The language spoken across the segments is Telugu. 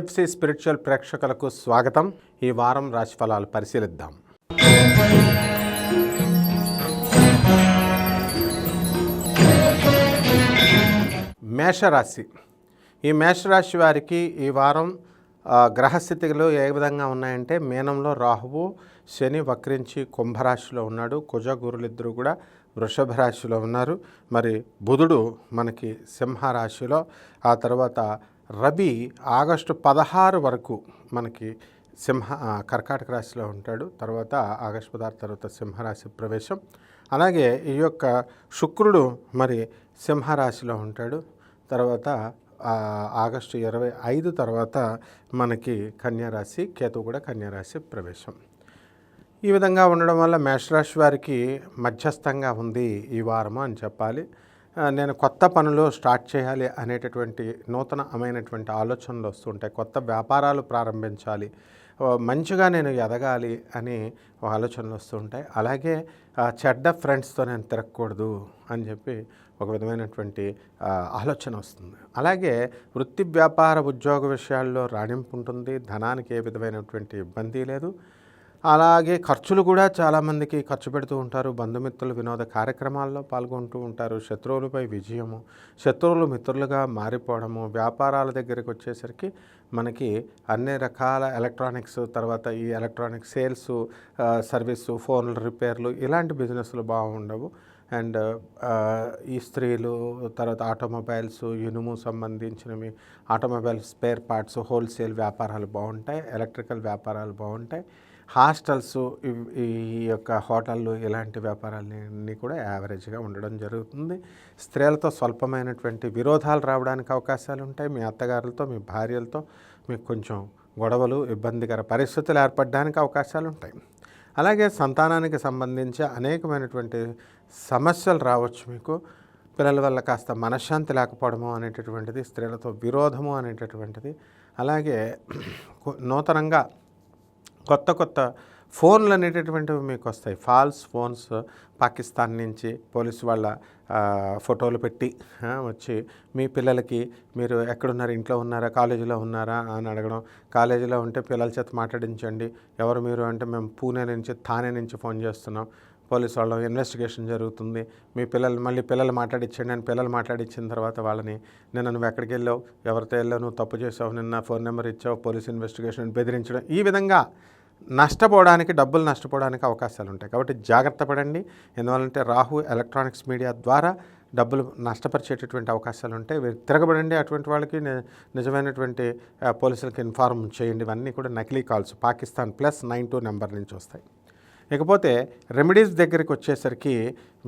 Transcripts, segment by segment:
ఎన్ఎఫ్సి స్పిరిచువల్ ప్రేక్షకులకు స్వాగతం. ఈ వారం రాశిఫలాలు పరిశీలిద్దాం. మేషరాశి. ఈ మేషరాశి వారికి ఈ వారం గ్రహస్థితిలో ఏ విధంగా ఉన్నాయంటే మీనంలో రాహువు శని వక్రించి కుంభరాశిలో ఉన్నాడు. కుజ గురులిద్దరూ కూడా వృషభ రాశిలో ఉన్నారు. మరి బుధుడు మనకి సింహరాశిలో ఆ తర్వాత రవి ఆగస్టు పదహారు వరకు మనకి సింహ కర్కాటక రాశిలో ఉంటాడు. తర్వాత ఆగస్టు పదహారు తర్వాత సింహరాశి ప్రవేశం. అలాగే ఈ యొక్క శుక్రుడు మరి సింహరాశిలో ఉంటాడు. తర్వాత ఆగస్టు ఇరవై ఐదు తర్వాత మనకి కన్యారాశి కేతు కూడా కన్యారాశి ప్రవేశం. ఈ విధంగా ఉండడం వల్ల మేషరాశి వారికి మధ్యస్థంగా ఉంది ఈ వారము అని చెప్పాలి. నేను కొత్త పనులు స్టార్ట్ చేయాలి అనేటటువంటి నూతనమైనటువంటి ఆలోచనలు వస్తుంటాయి. కొత్త వ్యాపారాలు ప్రారంభించాలి. మంచిగా నేను ఎదగాలి అని ఆలోచనలు వస్తుంటాయి. అలాగే చెడ్డ ఫ్రెండ్స్తో నేను తిరగకూడదు అని చెప్పి ఒక విధమైనటువంటి ఆలోచన వస్తుంది. అలాగే వృత్తి వ్యాపార ఉద్యోగ విషయాల్లో రాణింపు ఉంటుంది. ధనానికి ఏ విధమైనటువంటి ఇబ్బంది లేదు. అలాగే ఖర్చులు కూడా చాలామందికి ఖర్చు పెడుతూ ఉంటారు. బంధుమిత్రులు వినోద కార్యక్రమాల్లో పాల్గొంటూ ఉంటారు. శత్రువులపై విజయము శత్రువులు మిత్రులుగా మారిపోవడము వ్యాపారాల దగ్గరికి వచ్చేసరికి మనకి అన్ని రకాల ఎలక్ట్రానిక్స్ తర్వాత ఈ ఎలక్ట్రానిక్ సేల్స్ సర్వీస్ ఫోన్ల రిపేర్లు ఇలాంటి బిజినెస్లు బాగుండవు. అండ్ ఈ స్త్రీలు తర్వాత ఆటోమొబైల్స్ ఇనుము సంబంధించినవి ఆటోమొబైల్ స్పేర్ పార్ట్స్ హోల్సేల్ వ్యాపారాలు బాగుంటాయి ఎలక్ట్రికల్ వ్యాపారాలు బాగుంటాయి. హాస్టల్స్ ఈ యొక్క హోటళ్ళు ఇలాంటి వ్యాపారాలన్నీ కూడా యావరేజ్గా ఉండడం జరుగుతుంది. స్త్రీలతో స్వల్పమైనటువంటి విరోధాలు రావడానికి అవకాశాలు ఉంటాయి. మీ అత్తగారులతో మీ భార్యలతో మీకు కొంచెం గొడవలు ఇబ్బందికర పరిస్థితులు ఏర్పడడానికి అవకాశాలు ఉంటాయి. అలాగే సంతానానికి సంబంధించి అనేకమైనటువంటి సమస్యలు రావచ్చు మీకు. పిల్లల వల్ల కాస్త మనశ్శాంతి లేకపోవడము అనేటటువంటిది స్త్రీలతో విరోధము అనేటటువంటిది. అలాగే నూతనంగా కొత్త కొత్త ఫోన్లు అనేటటువంటివి మీకు వస్తాయి. ఫాల్స్ ఫోన్స్ పాకిస్తాన్ నుంచి పోలీసు వాళ్ళ ఫోటోలు పెట్టి వచ్చి మీ పిల్లలకి మీరు ఎక్కడున్నారు ఇంట్లో ఉన్నారా కాలేజీలో ఉన్నారా అని అడగడం. కాలేజీలో ఉంటే పిల్లల చేత మాట్లాడించండి. ఎవరు మీరు అంటే మేము పూణే నుంచి థానే నుంచి ఫోన్ చేస్తున్నాం. పోలీసు వాళ్ళ ఇన్వెస్టిగేషన్ జరుగుతుంది. మీ పిల్లలు మళ్ళీ పిల్లలు మాట్లాడించండి అని పిల్లలు మాట్లాడించిన తర్వాత వాళ్ళని నిన్న నువ్వు ఎక్కడికి వెళ్ళావు? ఎవరితో వెళ్ళావు? నువ్వు తప్పు చేసావు? నిన్న ఫోన్ నెంబర్ ఇచ్చావు? పోలీస్ ఇన్వెస్టిగేషన్ బెదిరించడం? ఈ విధంగా నష్టపోవడానికి డబ్బులు నష్టపోవడానికి అవకాశాలు ఉంటాయి కాబట్టి జాగ్రత్త పడండి. ఎందువల్లంటే రాహు ఎలక్ట్రానిక్స్ మీడియా ద్వారా డబ్బులు నష్టపరిచేటటువంటి అవకాశాలు ఉంటాయి వీరు తిరగబడండి అటువంటి వాళ్ళకి నిజమైనటువంటి పోలీసులకు ఇన్ఫార్మ్ చేయండి. ఇవన్నీ కూడా నకిలీ calls. Pakistan plus nine two number నుంచి వస్తాయి. ఇకపోతే రెమెడీస్ దగ్గరికి వచ్చేసరికి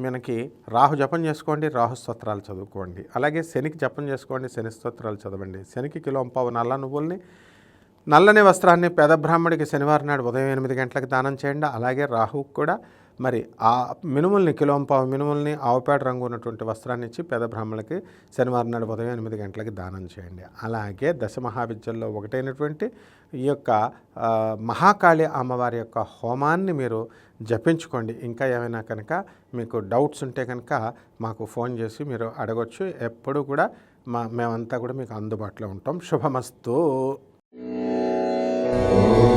మనకి రాహు జపం చేసుకోండి రాహు స్తోత్రాలు చదువుకోండి. అలాగే శనికి జపం చేసుకోండి శని స్తోత్రాలు చదవండి. శనికి కిలో పావు నల్ల నువ్వుల్ని నల్లని వస్త్రాన్ని పేద బ్రాహ్మడికి శనివారం నాడు ఉదయం ఎనిమిది గంటలకు దానం చేయండి. అలాగే రాహుకు కూడా మరి ఆ మినుముల్ని కిలోంపావు మినుముల్ని ఆవుపేట రంగు ఉన్నటువంటి వస్త్రాన్ని ఇచ్చి పేద బ్రాహ్మణులకి శనివారం నాడు ఉదయం ఎనిమిది గంటలకి దానం చేయండి. అలాగే దశ మహావిద్యల్లో ఒకటైనటువంటి ఈ యొక్క మహాకాళి అమ్మవారి యొక్క హోమాన్ని మీరు జపించుకోండి. ఇంకా ఏమైనా కనుక మీకు డౌట్స్ ఉంటే కనుక మాకు ఫోన్ చేసి మీరు అడగొచ్చు. ఎప్పుడు కూడా మా మేమంతా కూడా మీకు అందుబాటులో ఉంటాం. శుభమస్తు. Oh.